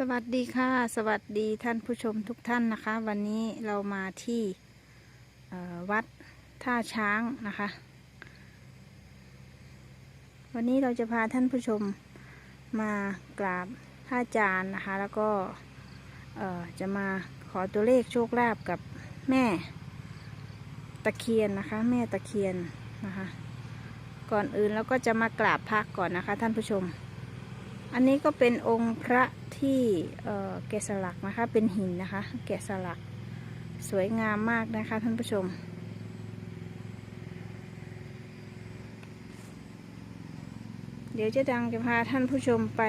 สวัสดีค่ะ สวัสดีท่านผู้ชมทุกท่านนะคะ วันนี้เรามาที่วัดท่าช้างนะคะ วันนี้เราจะพาท่านผู้ชมมากราบพระอาจารย์นะคะ แล้วก็จะมาขอตัวเลขโชคลาภกับแม่ตะเคียนนะคะ แม่ตะเคียนนะคะ ก่อนอื่นเราก็จะมากราบพระก่อนนะคะ ท่านผู้ชมอันนี้ก็เป็นองค์พระ ที่เอ่อแกะสลักนะคะ เป็นหินนะคะ แกะสลักสวยงามมากนะคะท่านผู้ชม เดี๋ยวเจะดังจะพาท่านผู้ชมไป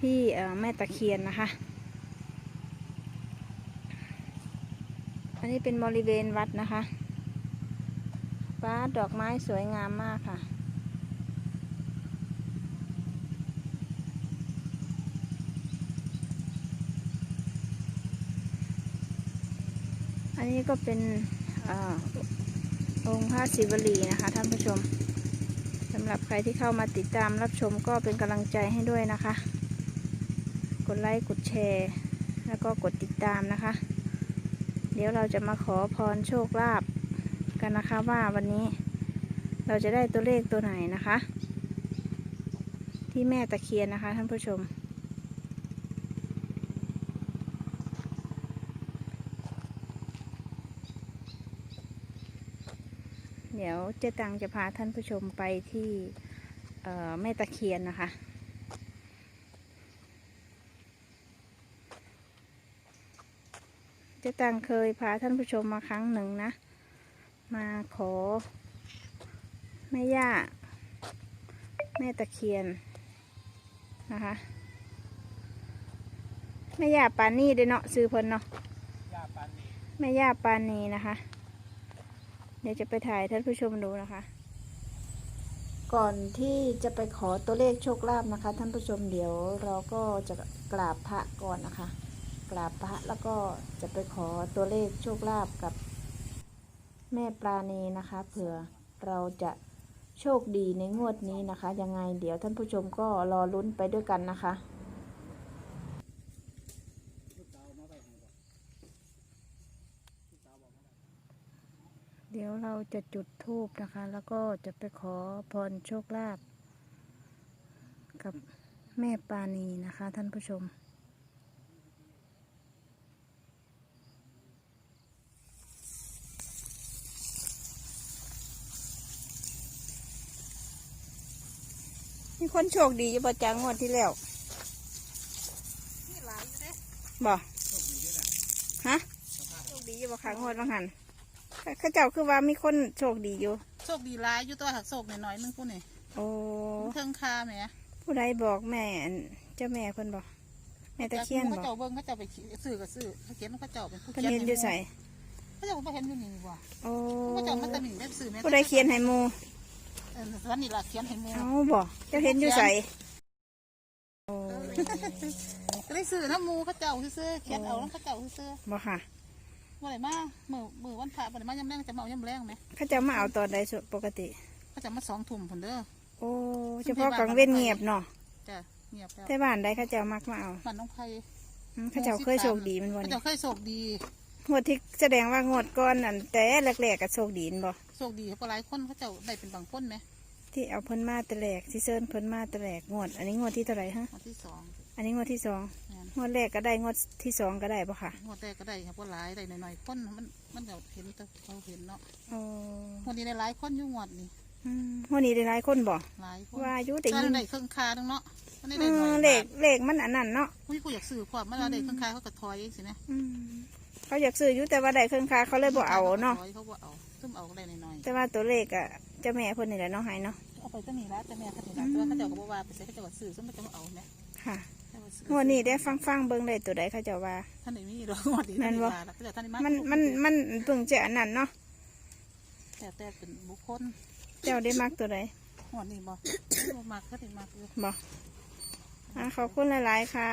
ที่แม่ตะเคียนนะคะ อันนี้เป็นบริเวณวัดนะคะฟ้าดอกไม้สวยงามมากค่ะ อันนี้ก็เป็นอองค์พระศิวลีนะคะท่านผู้ชมสำหรับใครที่เข้ามาติดตามรับชมก็เป็นกำลังใจให้ด้วยนะคะ กดไลค์กดแชร์ แล้วก็กดติดตามนะคะ เดี๋ยวเราจะมาขอพรโชคลาภกันนะคะว่าวันนี้เราจะได้ตัวเลขตัวไหนนะคะ ที่แม่ตะเคียนนะคะท่านผู้ชม ดี๋ยวเจ๊ตังจะพาท่านผู้ชมไปที่เอ่อแม่ตะเคียนนะคะ เจ๊ตังเคยพาท่านผู้ชมมาครั้งหนึ่งนะ มาขอแม่ย่า แม่ตะเคียนนะคะแม่ย่าปานี่เด้อเนาะซื้อเพิ่นเนาะยาปานนี้แม่ย่าปานีนะคะ เดี๋ยวจะไปถ่ายท่านผู้ชมดูนะคะ ก่อนที่จะไปขอตัวเลขโชคลาภนะคะ ท่านผู้ชมเดี๋ยวเราก็จะกราบพระก่อนนะคะ กราบพระแล้วก็จะไปขอตัวเลขโชคลาภกับแม่ปราณีนะคะเผื่อเราจะโชคดีในงวดนี้นะคะ ยังไงเดี๋ยวท่านผู้ชมก็รอลุ้นไปด้วยกันนะคะ ลูกสาวมาไปให้บ่ลูกสาวบอกมาได้ เดี๋ยวเราจะจุดธูปนะคะ แล้วก็จะไปขอพรโชคลาภกับแม่ปานีนะคะ ท่านผู้ชม มีคนโชคดีอยู่ประจังงวดที่แล้วนี่หลายอยู่เด้บ่โชคดีด้วยนะฮะ โชคดีอยู่บ่คะงวดบางหัน เข้าเจ้าคือว่ามีคนโชคดีอยู่โชคดีหลายอยู่ตัวหักโศกหน่อยๆนึงผู้นี่โอ้เทิงคาแหมผู้ใดบอกแม่อันเจ้าแม่เพิ่นบอกแม่ตะเคียนเขาบอกเจ้าเบิ่งเขาเจ้าไปซื้อก็ซื้อเขาเขียนเขาเจ้าเป็นผู้เพิ่นเขียนเห็นอยู่ใส่เขาเจ้าบ่เห็นอยู่นี่บ่โอ้เขาเจ้ามาแตะหนึ่งได้ซื้อแม่ผู้ใดเขียนให้หมูเออวันนี้ล่ะเขียนให้หมู่เอาบอกเจ้าเห็นอยู่ใส่โอ้ก็ได้ซื้อน้ำหมู่เขาเจ้าซื้อๆเขียนเอาแล้วเขาเจ้าซื้อบอกค่ะ ๆบ่ได้มามื้อมื้อวันพระบ่ได้มายามแรงจะมาเอายามแรงไหมเขาจะมาเอาตอนใดสุดปกติ เขาจะมาสองทุ่มพุ่นเด้อโอ้เฉพาะกลางเว้นเงียบเนาะจ้ะเงียบแล้วแต่บ้านใดเขาเจะมักมาเอามันน้องไผอืมเขาเจ้าเคยโชคดีแมันวันเขานี้เจ้าเคยโชคดีงวดที่แสดงว่างวดก่อนนั่นแต่แรกๆก็โชคดีนบ่โชคดีเพราะหลายคนเขาเจ้าได้เป็นบางคนไหม ที่เอาเพิ่นมาแต่แรกที่เซิร์นเพิ่นมาแต่แรกงวด อันนี้งวดที่เท่าไหร่ฮะวันที่สองอันนี้งวดที่สองแม่นงวดแรกก็ได้งวดที่สองก็ได้ปะค่ะงวดแรกก็ได้ครับว่าหลายได้หน่อยๆคนมันมันเดี๋ยวเห็นแต่เขาเห็นเนาะโอ้งวดนี้ได้หลายคนอยู่งวดนี่อืมงวดนี้ได้หลายคนบ่หลายคนว่าอายุได้ใช่ยินได้เครื่องคาทั้งเนาะมันได้เอได้หน่อยอเลขเลขมันอันนั้นเนาะอุ้ยกูอยากซื้อพวกมันเอาได้เครื่องคาเขาก็ถอยสินะอืมเขาอยากซื้ออยู่แต่ว่าได้เครื่องคาเขาเลยบ่เอาเนาะถอยเขาบ่เอาซุ่มเอาได้หน่อยแต่ว่าตัวเลขอะ เจ้าแม่เพิ่นนี่แหละเนาะให้เนาะๆเอาไปตั้งนี้แล้วแต่แม่เขาถึงแล้วแต่ว่าเขาเจ้าก็บ่ว่าไปใส่เขาเจ้าก็ซื้อซุ่มเขาเจ้าก็เอาไหมค่ะเขาก็ซื้องวดนี้ได้ฟังฟังๆเบิ่งได้ตัวใดเขาเจะว่าท่านไหนมีหรอกงวดนี้แม่ท่านนไหนบ่ว่าแล้วเขาเจ้าท่านไหนมันมันมันเพิ่งจะอันนั้นเนาะแต่แต่เป็นบุคคลเจ้าได้มักตัวใดงวดนี้บ่บ่มากเขาถึงมากอยู่บ่อะขอบคุณหลายๆค่ะ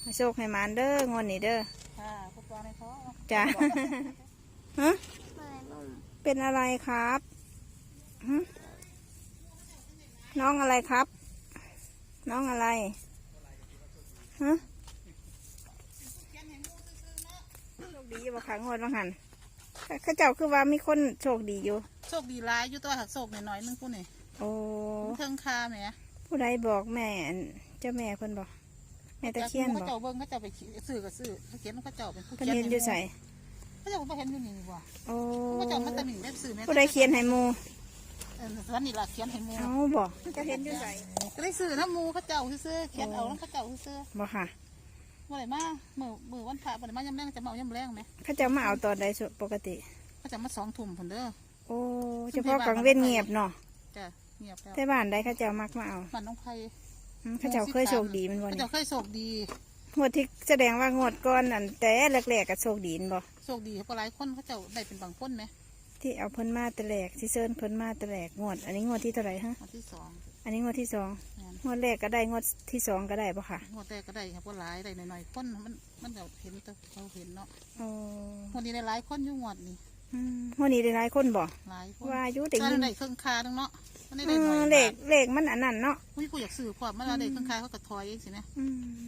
ให้โชคให้หมานเด้องวดนี้เด้อค่ะพวกเราในท้องจ้ะฮะเป็นอะไรครับหึ น้องอะไรครับ น้องอะไรฮะโชคดีอยู่บ่คะงวดว่าหันเข้าเจ้าคือว่ามีคนโชคดีอยู่ โชคดีร้ายอยู่ตัวหักโศกหน่อยๆนึงผู้นี่โอ้เทิงคาแหมผู้ใดบอกแม่อันเจ้าแม่เพิ่นบอกแม่ตะเคียนเขาบอกเจ้าเบิ้งเขาเจ้าไปซื้อก็ซื้อเขาเขียนเขาเจ้าเป็นผู้เพิ่นเขียนเห็นอยู่ใส่เขาเจ้าบ่เห็นอยู่นี่นี่บ่โอ้เขาเจ้ามาตะหมิ่นได้ซื้อแม่ผู้ใดเขียนให้หมู เออวันนี้ล่ะเขียนให้หมูเอาบอกจะเห็นอยู่ใส่ก็ได้ซื้อน้ำหมูเขาเจ้าซื้อๆเขียนเอาแล้วเขาเจ้าซื้อบอกค่ะๆบ่ได้มามือมือวันพระบ่ได้มายามแรงจะมาเอายามแรงไหมเข้าเจ้ามาเอาตอนใดสุดปกติ เขาจะมาสองทุ่มพุ่นเด้อโอ้เฉพาะกลางเว้นเงียบเนาะจ้ะเงียบแล้วแต่บ้านใดเข้าเจ้ามักมาเอาบ้านน้องไผ่อืมเข้าเจ้าเคยโชคดีแมันบ่เขานี่เจ้าเคยโชคดี งวดที่แสดงว่างวดก่อนอันแต่แรกๆก็โชคดีแม่นบ่ โชคดีเพราะหลายคนเขาเจ้าได้เป็นบางคนไหม ที่เอาเพิ่นมาแต่แรกที่เซิร์นเพิ่นมาแต่แรกงวด อันนี้งวดที่เท่าไหร่ฮะวันที่สองอันนี้งวดที่สองแม่นงวดแรกก็ได้งวดที่สองก็ได้ปะค่ะงวดแรกก็ได้ครับว่าหลายได้หน่อยๆคนมันมันก็เห็นแต่เขาเห็นเนาะโอ้งวดนี้ได้หลายคนอยู่งวดนี้อืมงวดนี้ได้หลายคนบ่หลายคนว่าอายุแต่ตอนยินั้นงได้เครื่องคาทั้งเนาะมันได้อืได้หน่อยมเลขเลขมันอันนั้นเนาะอุ้ยกูอยากซื้อความมันได้เครื่องคาเขาก็ถอยเองสินะอืม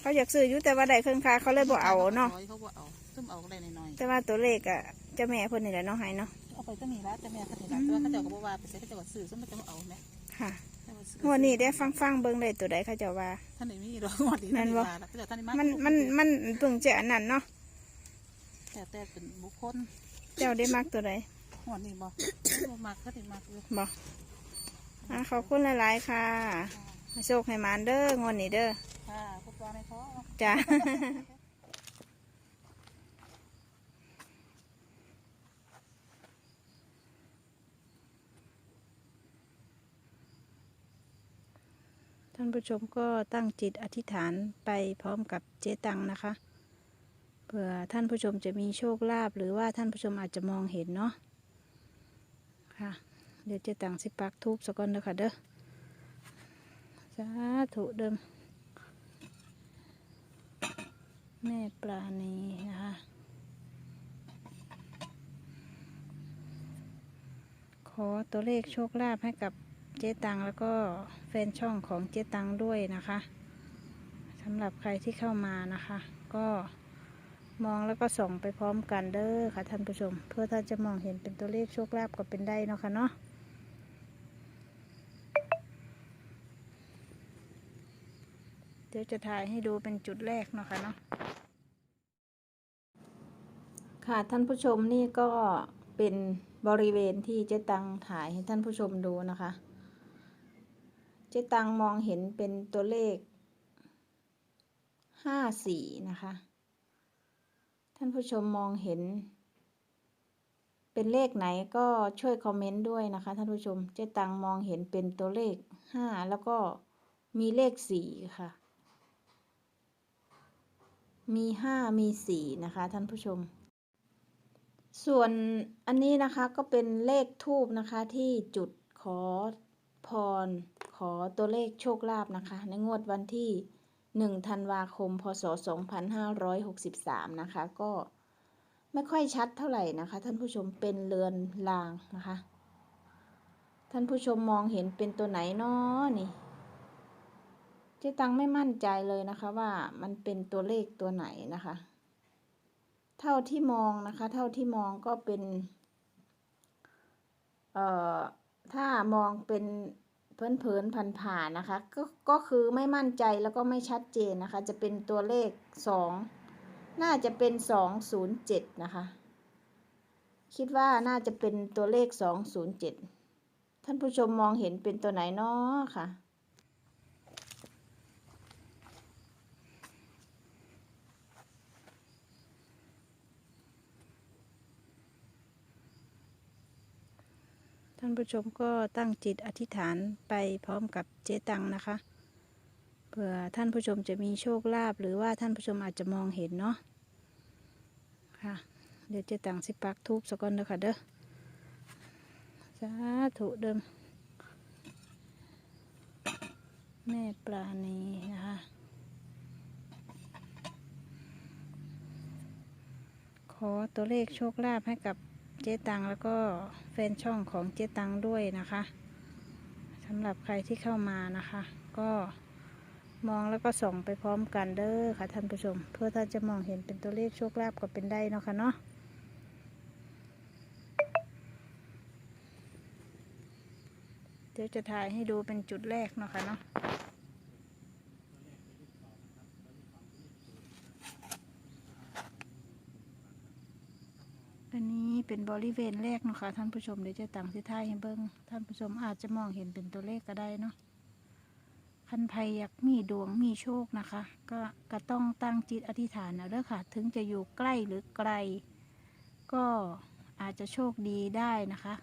เขาอยากซื้ออยู่แต่ว่าได้เครื่องคาเขาเลยบ่เอาเนาะถอยเขาบ่เอาซึมเอาก็ได้หน่อยแต่ว่าตัวเลขอะ เจ้าแม่เพิ่นนี่แหละเนาะให้เนาะๆเอาไปก็มีละแต่แม่เขาถึงละตัวเขาเจ้าก็บ่ว่าไปใส่เขาเจ้าก็ซื้อซึ่งมันจะมาเอาไหมค่ะเขาก็ซื้องวดนี้ได้ฟังฟังๆเบิ่งได้ตัวใดเขาเจะว่าท่านไหนมีดอกงวดนี้แม่ท่านนไหนบ่ว่าละเขาเจ้าท่านไหนมันมันมันเพิ่งจะอันนั้นเนาะแต่แต่เป็นบุคคลเจ้าได้มักตัวใดงวดนี้บ่บ่มักเขาถึงมักเลยบ่อะขอบคุณหลายๆค่ะให้โชคให้หมานเด้องวดนี้เด้อค่ะพวกตัวในท้อจ้ะานผู้ชมก็ตั้งจิตอธิษฐานไปพร้อมกับเจ๊ตังนะคะ เผื่อท่านผู้ชมจะมีโชคลาภหรือว่าท่านผู้ชมอาจจะมองเห็นเนาะค่ะ เดี๋ยวเจ๊ตังสิปักทูบสกอนเด้อค่ะเด้อสาธุเดิม แม่ปลาณีนะคะขอตัวเลขโชคลาภให้กับ จ๊ตังแล้วก็แฟนช่องของเจ๊ตังด้วยนะคะสำหรับใครที่เข้ามานะคะ ก็มองแล้วก็ส่องไปพร้อมกันเด้อค่ะท่านผู้ชม เพื่อท่านจะมองเห็นเป็นตัวเลขโชคลาภก็เป็นได้เนาะค่ะเนาะเดี๋ยวจะถ่ายให้ดูเป็นจุดแรกเนาะคะเนาะค่ะท่านผู้ชมนี่ก็เป็นบริเวณที่เจ๊ตังถ่ายให้ท่านผู้ชมดูนะคะ จ๊ตังมองเห็นเป็นตัวเลขห้าสี่นะคะ ท่านผู้ชมมองเห็น เป็นเลขไหนก็ช่วยคอมเมนต์ด้วยนะคะ ท่านผู้ชม เจ๊ตังมองเห็นเป็นตัวเลขห้าแล้วก็มีเลขสี่ค่ะ มีห้ามีสี่นะคะ ท่านผู้ชม ส่วนอันนี้นะคะก็เป็นเลขทูบนะคะที่จุดขอ พร ขอตัวเลขโชคลาภนะคะ ในงวดวันที่หนึ่งธันวาคม พศสองพันห้าร้อยหกสิบสามนะคะ ก็ไม่ค่อยชัดเท่าไหร่นะคะ ท่านผู้ชมเป็นเรือนลางนะคะ ท่านผู้ชมมองเห็นเป็นตัวไหนเนาะนี่เจ๊ตังไม่มั่นใจเลยนะคะว่ามันเป็นตัวเลขตัวไหนนะคะ เท่าที่มองนะคะ เท่าที่มองก็เป็น เอ่อ ถ้ามองเป็นเผินเผินผ่านผ่านนะคะก็ก็คือไม่มั่นใจแล้วก็ไม่ชัดเจนนะคะ จะเป็นตัวเลขสองน่าจะเป็นสองศูนย์เจ็ดนะคะ คิดว่าน่าจะเป็นตัวเลขสองศูนย์เจ็ดท่านผู้ชมมองเห็นเป็นตัวไหนเนาะค่ะ ท่านผู้ชมก็ตั้งจิตอธิษฐานไปพร้อมกับเจ๊ตังนะคะ เผื่อท่านผู้ชมจะมีโชคลาภหรือว่าท่านผู้ชมอาจจะมองเห็นเนาะค่ะ เดี๋ยวเจ๊ตังสิปักทูบสกอนเด้อค่ะเด้อสาธุเดิม แม่ปลาณีนะคะขอตัวเลขโชคลาภให้กับ เจ๊ตังแล้วก็แฟนช่องของเจ๊ตังด้วยนะคะสำหรับใครที่เข้ามานะคะ ก็มองแล้วก็ส่องไปพร้อมกันเด้อค่ะท่านผู้ชม เพื่อท่านจะมองเห็นเป็นตัวเลขโชคลาภก็เป็นได้เนาะค่ะเนาะเดี๋ยวจะถ่ายให้ดูเป็นจุดแรกเนาะค่ะเนาะอันนี้ เป็นบริเวณแรกเนาะค่ะท่านผู้ชมเดี๋ยวจะตั้งที่ท้ายให้เบิ้งท่านผู้ชมอาจจะมองเห็นเป็นตัวเลขก็ได้เนาะคันไพอยากมีดวงมีโชคนะคะ ก็ก็ต้องตั้งจิตอธิษฐานเอาเด้อค่ะ ถึงจะอยู่ใกล้หรือไกล ก็อาจจะโชคดีได้นะคะ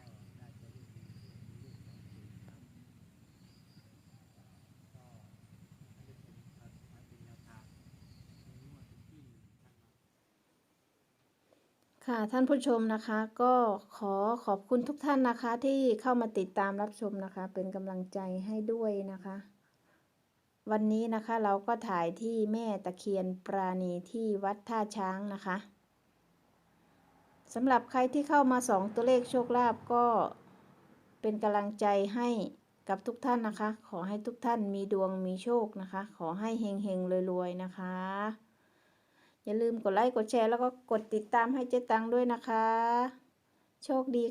ค่ะท่านผู้ชมนะคะก็ขอขอบคุณทุกท่านนะคะที่เข้ามาติดตามรับชมนะคะ เป็นกำลังใจให้ด้วยนะคะ วันนี้นะคะเราก็ถ่ายที่แม่ตะเคียนปราณีที่วัดท่าช้างนะคะสำหรับใครที่เข้ามาสองตัวเลขโชคลาภก็เป็นกำลังใจให้กับทุกท่านนะคะ ขอให้ทุกท่านมีดวงมีโชคนะคะ ขอให้เฮงเฮงรวยๆนะคะ อย่าลืมกดไลค์กดแชร์แล้วก็กดติดตามให้เจ๊ตังด้วยนะคะ โชคดี